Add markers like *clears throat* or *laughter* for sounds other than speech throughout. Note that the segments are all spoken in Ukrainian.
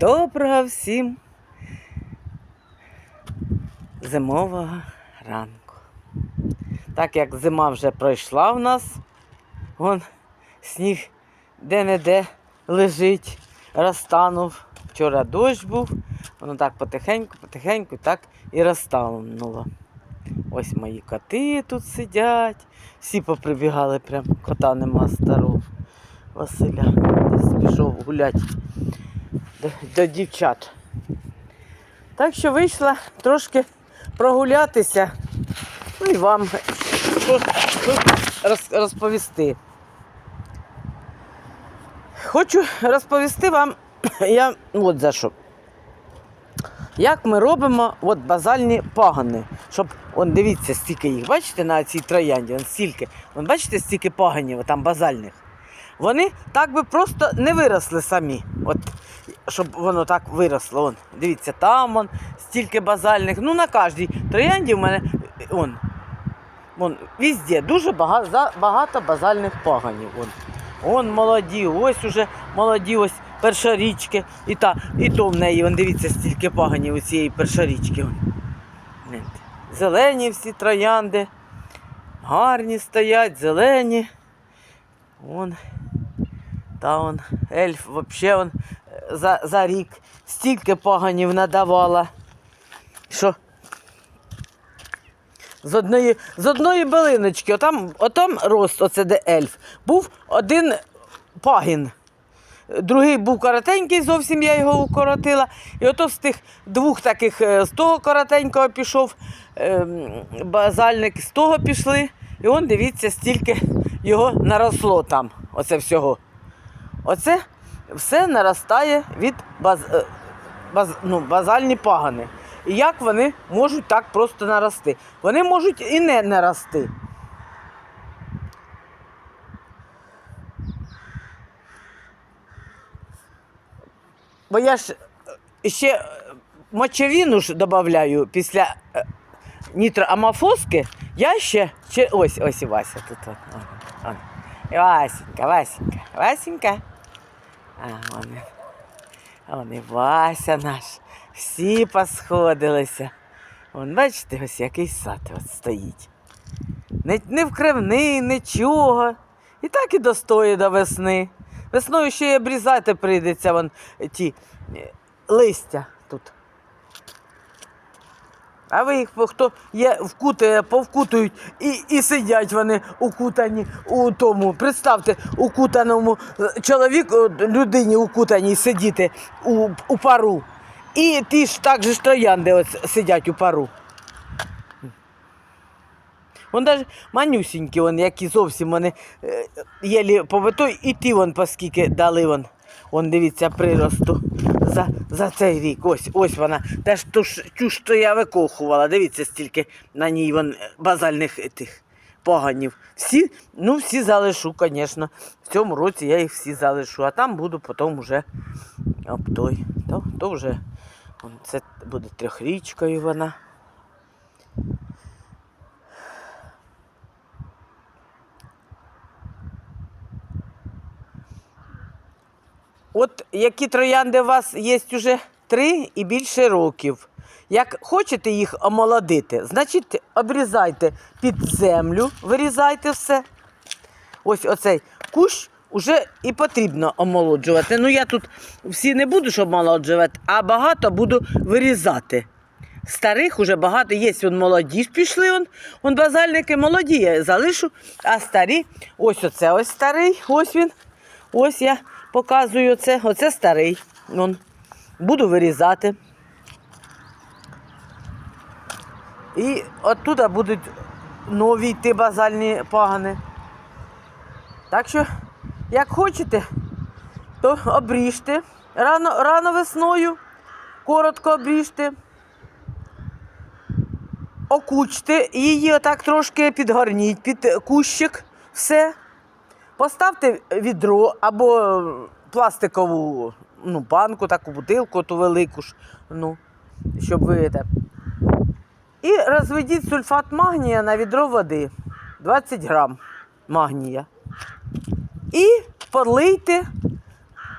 Доброго всім зимового ранку. Так як зима вже пройшла в нас, вон сніг де-не-де лежить, розтанув. Вчора дощ був, воно так потихеньку, потихеньку так і розтануло. Ось мої коти тут сидять. Всі поприбігали, прям кота нема старого Василя. Десь пішов гуляти до, дівчат. Так що вийшла трошки прогулятися. Ну і вам розповісти. Хочу розповісти вам, *clears throat* я от за що. Як ми робимо от базальні пагани, щоб, он дивіться, стільки їх, бачите, на цій троянді, он стільки. Вон, бачите, стільки паганів там базальних. Вони так би просто не виросли самі. От, щоб воно так виросло. Вон, дивіться, там вон, стільки базальних. Ну, на кожній троянді в мене е, он, вон, везде дуже багато, багато базальних паганів. Вон. Вон молоді, ось уже молоді, ось першорічки. І, та, і то в неї, вон, дивіться, стільки паганів у цієї першорічки. Вон. Зелені всі троянди. Гарні стоять, зелені. Вон. Та он ельф взагалі за, за рік стільки поганів надавала. Що? З одної, з одної билиночки, отам, отам рост, оце де ельф, був один пагін. Другий був коротенький, зовсім я його укоротила. І ото з тих двох таких, е, з того коротенького пішов ем, базальник, з того пішли. І он, дивіться, стільки його наросло там, оце всього. Оце все наростає від баз, е, баз, ну, базальні пагани. І як вони можуть так просто нарости? Вони можуть і не нарости. Бо я ж е, ще е, мочевину ж додаю після нітроамофоски, я ще, ось ось і Вася тут. Васенька, Васенька, Васенька. А, вони. вони Вася наш. Всі посходилися. Вон, бачите, ось який сад от стоїть. Не, не кривни, нічого. І так і достої до весни. Весною ще й обрізати прийдеться вон ті е, листя. А ви їх хто є вкутає, повкутують і, і сидять вони укутані у тому. Представте, укутаному е, чоловіку, людині укутаній сидіти у, у пару. І ті ж так же троянди ось сидять у пару. Вон навіть манюсінькі, вон, які зовсім вони е, єлі повитой, і ті вон поскільки дали вон. Вон дивіться приросту за, за цей рік. Ось ось вона. Теж ту ту, що я викохувала. Дивіться, стільки на ній вон е, базальних тих поганів. Всі, ну всі залишу, звісно. В цьому році я їх всі залишу, а там буду потім вже об той. То, то вже це буде трьохрічкою вона. От які троянди у вас є вже три і більше років. Як хочете їх омолодити, значить обрізайте під землю, вирізайте все. Ось оцей кущ вже і потрібно омолоджувати. Ну я тут всі не буду ж омолоджувати, а багато буду вирізати. Старих уже багато є, вон молоді ж пішли, вон, вон базальники молоді, я залишу, а старі, ось оце ось старий, ось він. Ось я показую оце, оце старий. Вон. Буду вирізати. І оттуда будуть нові йти базальні пагани. Так що, як хочете, то обріжте. Рано, рано весною, коротко обріжте. Окучте її отак трошки підгорніть під кущик. Все. Поставте відро або пластикову ну, банку, таку бутилку, ту велику ж, ну, щоб ви це. І розведіть сульфат магнія на відро води. 20 грам магнія. І полийте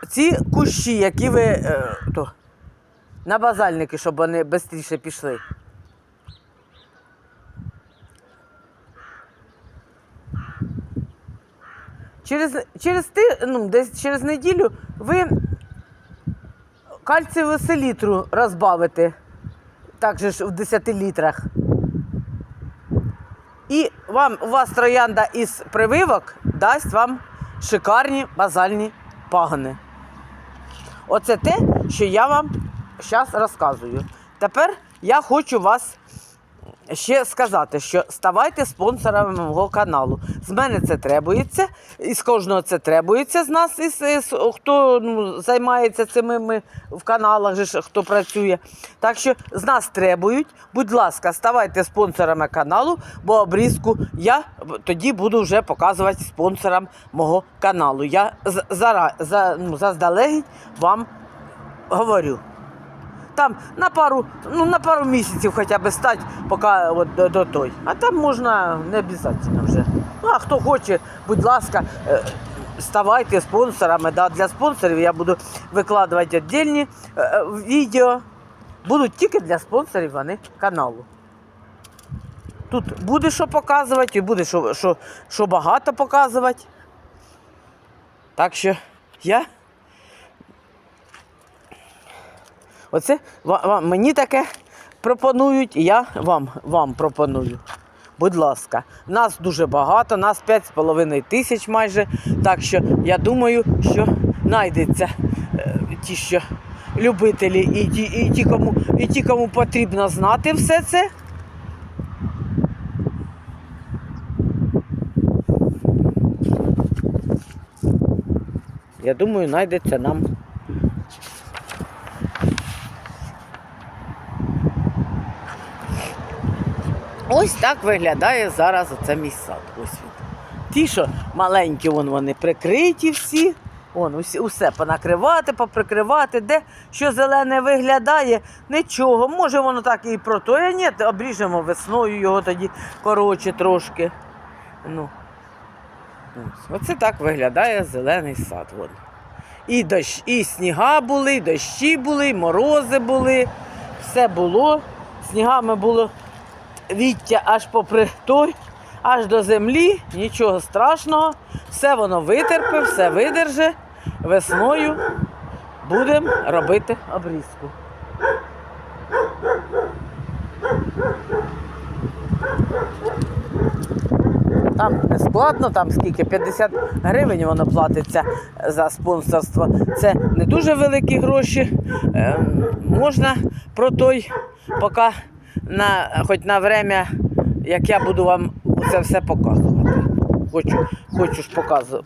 ці кущі, які ви е, то, на базальники, щоб вони швидше пішли. Через, через, ти, ну, десь через неділю ви кальцієву селітру розбавите, так же ж в 10 літрах. І вам, у вас троянда із прививок дасть вам шикарні базальні пагони. Оце те, що я вам зараз розказую. Тепер я хочу вас ще сказати, що ставайте спонсорами мого каналу. З мене це требується, і з кожного це требується з нас, із, із, хто ну, займається цими ми в каналах, хто працює. Так що з нас требують. Будь ласка, ставайте спонсорами каналу, бо обрізку я тоді буду вже показувати спонсорам мого каналу. Я з- зара, за, ну, заздалегідь вам говорю. Там на пару, ну, на пару місяців хоча б стати, поки от, до, до той. А там можна не обов'язково вже. Ну, а хто хоче, будь ласка, е, ставайте спонсорами. Да. Для спонсорів я буду викладувати віддільні е, е, відео. Будуть тільки для спонсорів вони каналу. Тут буде що показувати, і буде що, що, що багато показувати. Так що я. Оце ва- ва- мені таке пропонують, я вам, вам пропоную. Будь ласка, нас дуже багато, нас 5,5 тисяч майже. Так що я думаю, що знайдеться е, ті, що любителі, і ті, і, ті, кому, і ті, кому потрібно знати все це. Я думаю, знайдеться нам Ось так виглядає зараз оце мій сад. Ось він. Ті, що маленькі, вон вони прикриті всі. Вон, усі, усе понакривати, поприкривати, де що зелене виглядає, нічого. Може воно так і протоє, ні, обріжемо весною його тоді коротше трошки. Ну. Оце так виглядає зелений сад. Вон. І, дощ, і сніга були, і дощі були, і морози були, все було. Снігами було віття аж попри той, аж до землі, нічого страшного, все воно витерпе, все видерже. Весною будемо робити обрізку. Там не складно, там скільки 50 гривень воно платиться за спонсорство. Це не дуже великі гроші. Ем, можна про той, поки на, хоч на время, як я буду вам це все показувати. Хочу, хочу ж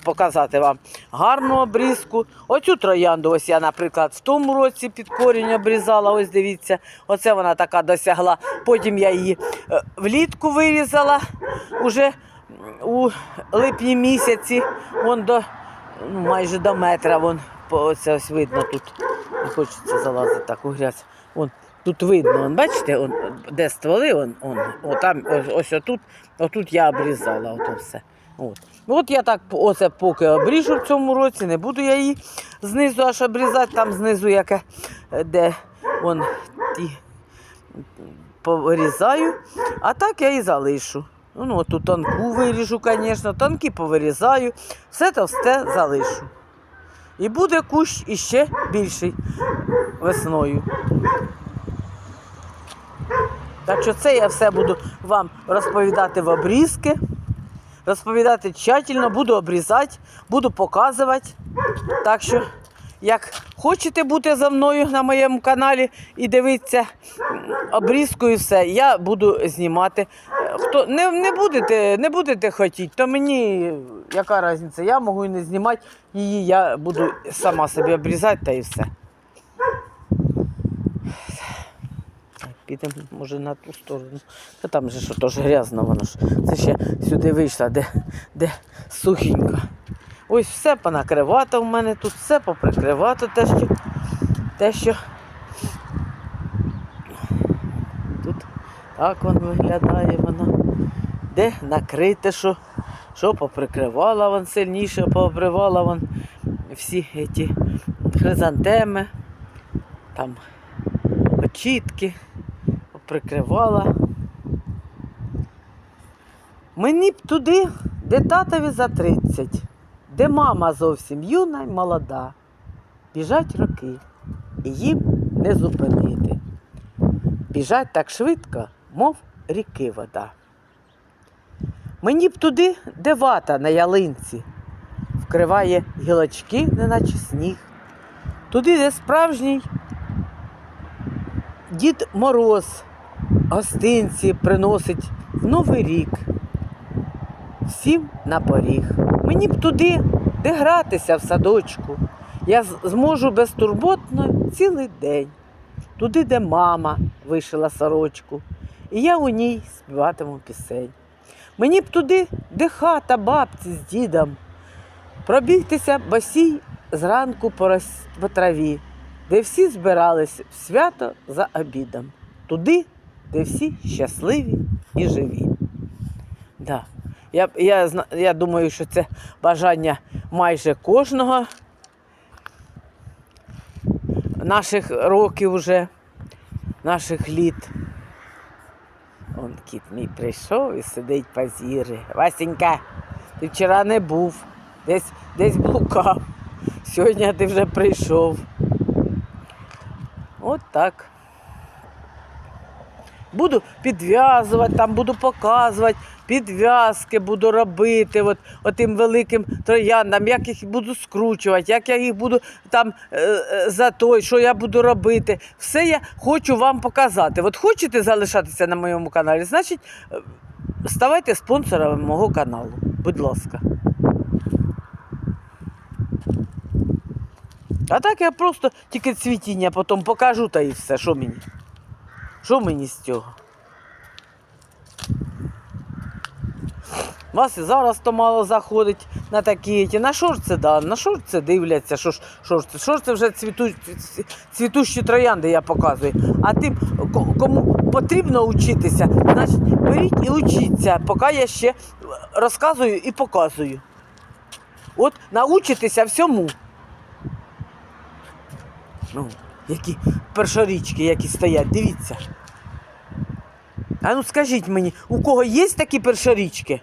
показати вам гарну обрізку. Оцю троянду, ось я, наприклад, в тому році під корінь обрізала. Ось дивіться, оце вона така досягла. Потім я її е, влітку вирізала уже у липні місяці. Вон до ну, майже до метра. Вон, оце ось видно тут. Не хочеться залазити так у грязь. Вон, тут видно, вон, бачите, он, де стволи, он, он, о, там, ось, ось отут, отут я обрізала ото все. От. Ну, От я так оце поки обріжу в цьому році, не буду я її знизу аж обрізати, там знизу яке, е, де вон ті повирізаю, а так я і залишу. Ну, от ту тонку виріжу, звісно, тонкі повирізаю, все товсте залишу. І буде кущ іще більший весною. Так що це я все буду вам розповідати в обрізки, розповідати тщательно, буду обрізати, буду показувати. Так що, як хочете бути за мною на моєму каналі і дивитися обрізку і все, я буду знімати. Хто не, не будете, не будете хотіти, то мені яка різниця, я можу і не знімати її, я буду сама собі обрізати та і все. Підемо, може, на ту сторону. Та там же що теж грязно воно ж. Це ще сюди вийшло, де, де сухенько. Ось все понакривато в мене тут, все поприкривато те, що. Те, що. Тут так воно виглядає воно. Де накрите, що, що поприкривала вон сильніше, пообривала вон всі ці хризантеми, там очітки, прикривала. Мені б туди, де татові за 30, де мама зовсім юна й молода. Біжать роки, і їм не зупинити. Біжать так швидко, мов ріки вода. Мені б туди, де вата на ялинці, вкриває гілочки, неначе сніг. Туди, де справжній дід Мороз гостинці приносить в Новий рік. Всім на поріг. Мені б туди, де гратися в садочку. Я зможу безтурботно цілий день. Туди, де мама вишила сорочку, і я у ній співатиму пісень. Мені б туди, де хата бабці з дідом, пробігтися босій зранку по, траві, де всі збирались в свято за обідом, туди, де всі щасливі і живі. Да. Я, я, я думаю, що це бажання майже кожного наших років уже, наших літ. Он кіт мій прийшов і сидить позіри. Васенька, ти вчора не був, десь, десь блукав. Сьогодні ти вже прийшов. От так. Буду підв'язувати, там буду показувати, підв'язки буду робити от, отим великим трояндам, як їх буду скручувати, як я їх буду там е, е, за той, що я буду робити. Все я хочу вам показати. От хочете залишатися на моєму каналі, значить е, ставайте спонсорами мого каналу. Будь ласка. А так я просто тільки цвітіння потім покажу та і все, що мені. Що мені з цього? Вас і зараз то мало заходить на такі. На шорти, да, на шорти дивляться, що ж шорти. Шорти вже цвіту, цвітущі троянди я показую. А тим, кому потрібно учитися, значить беріть і учіться, поки я ще розказую і показую. От научитеся всьому. Ну, які першорічки, які стоять, дивіться. А ну скажіть мені, у кого є такі першорічки?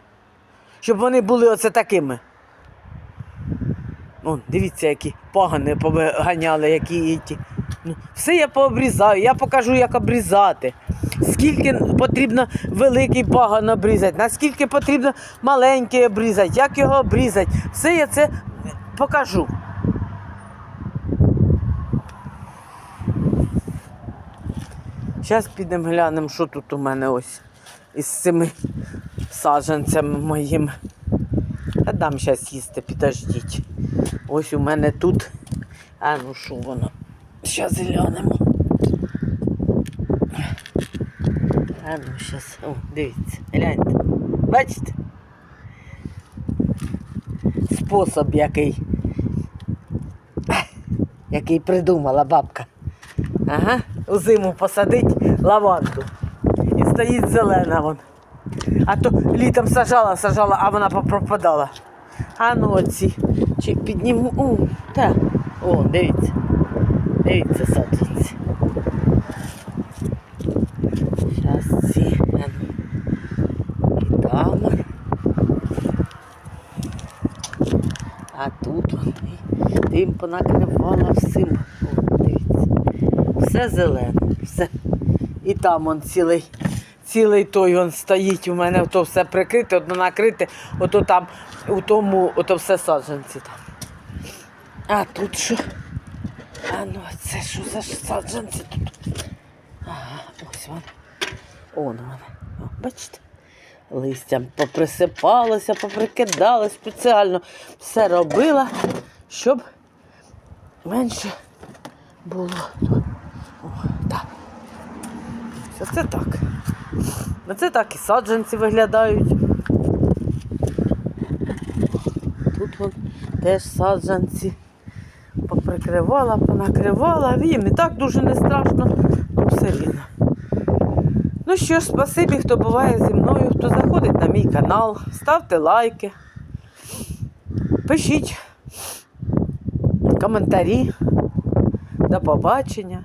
Щоб вони були оце такими. О, дивіться, які пагани повиганяли, які ті. Ну, все я пообрізаю, я покажу, як обрізати. Скільки потрібно великий паган обрізати, наскільки потрібно маленький обрізати, як його обрізати. Все я це покажу. Зараз підемо глянемо, що тут у мене ось із цими саджанцями моїми. Та дам зараз їсти, підождіть. Ось у мене тут. А ну що воно? Зараз глянемо. А ну зараз. О, дивіться, гляньте. Бачите? Спосіб який. Який придумала бабка. Ага, у зиму посадить лаванду. І стоїть зелена вон. А то літом сажала, сажала, а вона пропадала. А ну оці. Чи підніму. О, так. О, дивіться. Дивіться, саджанці. Зараз ці. ну. І там. А тут он. і Тим понакривала всім. Все зелене, все. І там он цілий, цілий той он стоїть у мене, ото все прикрите, одно накрите, ото там, у тому, ото все саджанці там. А тут що? А ну це що за саджанці тут? Ага, ось вони. Он вони. Бачите? Листям поприсипалося, поприкидалось спеціально. Все робила, щоб менше було. Так. Це так. Оце так і саджанці виглядають. Тут вон теж саджанці поприкривала, понакривала. Їм і так дуже не страшно, ну все рівно. Ну що ж, спасибі, хто буває зі мною, хто заходить на мій канал, ставте лайки, пишіть коментарі. До побачення,